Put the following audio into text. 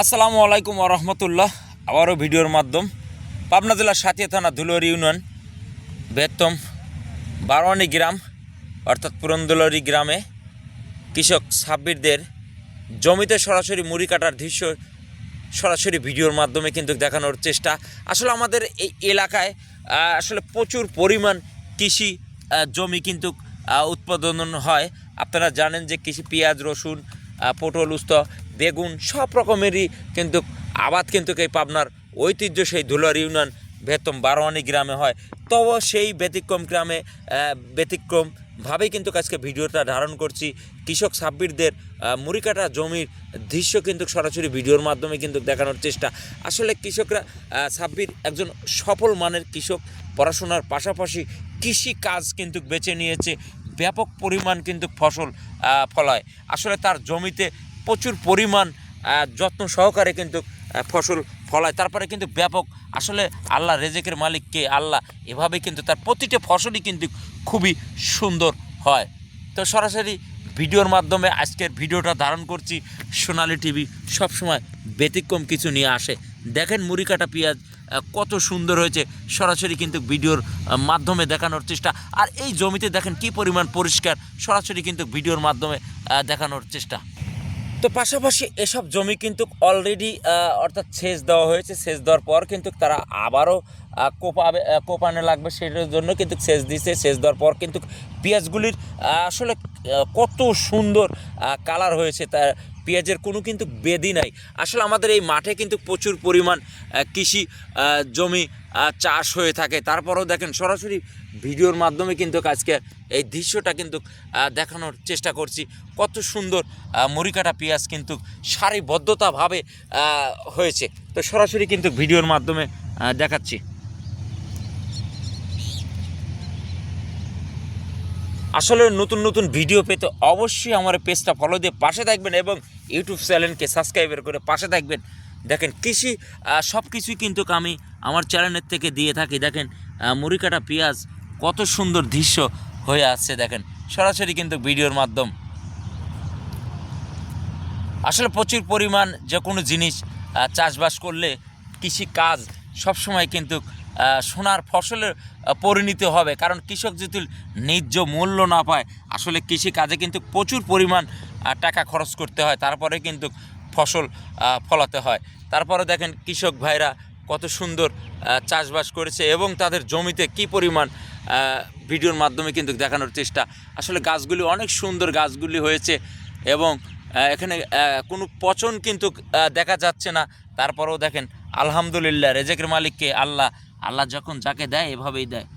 আসসালামু আলাইকুম রহমতুল্লাহ। আবারও ভিডিওর মাধ্যম। পাবনা জেলার সাথিয়া থানা ধুলোর ইউনিয়ন, বেতম বারোয়ানি গ্রাম, অর্থাৎ পুরন্দুলরি গ্রামে কৃষক সাব্বিরদের জমিতে সরাসরি মুড়ি কাটার দৃশ্য সরাসরি ভিডিওর মাধ্যমে কিন্তু দেখানোর চেষ্টা। আসলে আমাদের এই এলাকায় আসলে প্রচুর পরিমাণ কৃষি জমি কিন্তু উৎপাদন হয়। আপনারা জানেন যে কৃষি পেঁয়াজ, রসুন পটল উস্ত বেগুন সব রকমেরই কিন্তু আবাদ কিন্তু এই পাবনার ঐতিহ্য সেই ধুলার ইউনিয়ন বেতম বারোয়ানি গ্রামে হয়। তবে সেই ব্যতিক্রম গ্রামে ব্যতিক্রমভাবেই কিন্তু আজকে ভিডিওটা ধারণ করছি। কৃষক সাব্বিরদের আহ, মুড়ি কাটা জমির দৃশ্য কিন্তু সরাসরি ভিডিওর মাধ্যমে কিন্তু দেখানোর চেষ্টা। আসলে কৃষকরা সাব্বির একজন সফল মানের কৃষক পড়াশোনার পাশাপাশি কৃষি কাজ কিন্তু বেছে নিয়েছে। ব্যাপক পরিমাণ কিন্তু ফসল ফলায়। আসলে তার জমিতে প্রচুর পরিমাণ যত্ন সহকারে কিন্তু ফসল ফলায়। তারপরে কিন্তু ব্যাপক, আসলে আল্লাহ রেজেকের মালিককে আল্লাহ এভাবে কিন্তু তার প্রতিটা ফসলই কিন্তু খুবই সুন্দর হয়। তো সরাসরি ভিডিওর মাধ্যমে আজকের ভিডিওটা ধারণ করছি সোনালি টিভি, সবসময় ব্যতিক্রম কিছু নিয়ে আসে। দেখেন মুড়ি কাটা পেঁয়াজ কত সুন্দর হয়েছে। সরাসরি কিন্তু ভিডিওর মাধ্যমে দেখানোর চেষ্টা। আর এই জমিতে দেখেন কি পরিমাণ পরিষ্কার, সরাসরি কিন্তু ভিডিওর মাধ্যমে দেখানোর চেষ্টা। তো পাশাপাশি এসব জমি কিন্তু অলরেডি অর্থাৎ সেচ দেওয়া হয়েছে। সেচ দেওয়ার পর কিন্তু তারা আবারও কোপাবে কোপানো লাগবে। সেটার জন্য কিন্তু সেচ দিছে। সেচ দেওয়ার পর কিন্তু পেঁয়াজগুলির আসলে কত সুন্দর কালার হয়েছে। তার পেঁয়াজের কোনো কিন্তু বেদি নাই। আসলে আমাদের এই মাঠে কিন্তু প্রচুর পরিমাণ কৃষি জমি চাষ হয়ে থাকে। তারপরেও দেখেন সরাসরি ভিডিওর মাধ্যমে কিন্তু আজকে এই দৃশ্যটা কিন্তু দেখানোর চেষ্টা করছি। কত সুন্দর মরিকাটা পেঁয়াজ কিন্তু সারিবদ্ধতাভাবে হয়েছে। তো সরাসরি কিন্তু ভিডিওর মাধ্যমে দেখাচ্ছি। আসলে নতুন নতুন ভিডিও পেতে অবশ্যই আমার পেজটা ফলো দিয়ে পাশে থাকবেন এবং ইউটিউব চ্যানেলকে সাবস্ক্রাইবার করে পাশে থাকবেন। দেখেন কৃষি সব কিছুই কিন্তু আমি আমার চ্যানেলের থেকে দিয়ে থাকি। দেখেন মুড়ি কাটা পেঁয়াজ কত সুন্দর দৃশ্য হয়ে আসছে, দেখেন। সরাসরি কিন্তু ভিডিওর মাধ্যম। আসলে প্রচুর পরিমাণ যে কোনো জিনিস চাষবাস করলে কৃষি কাজ সবসময় কিন্তু সোনার ফসলের পরিণতি হবে। কারণ কৃষক যদি ন্যায্য মূল্য না পায়, আসলে কৃষি কাজে কিন্তু প্রচুর পরিমাণ টাকা খরচ করতে হয়। তারপরে কিন্তু ফসল ফলাতে হয়। তারপরে দেখেন কৃষক ভাইরা কত সুন্দর চাষবাস করেছে এবং তাদের জমিতে কি পরিমাণ ভিডিওর মাধ্যমে কিন্তু দেখানোর চেষ্টা। আসলে গাছগুলি অনেক সুন্দর গাছগুলি হয়েছে এবং এখানে কোনো পচন কিন্তু দেখা যাচ্ছে না। তারপরেও দেখেন আলহামদুলিল্লাহ, রেজেকের মালিককে আল্লাহ আল্লাহ যখন যাকে দেয় এভাবেই দেয়।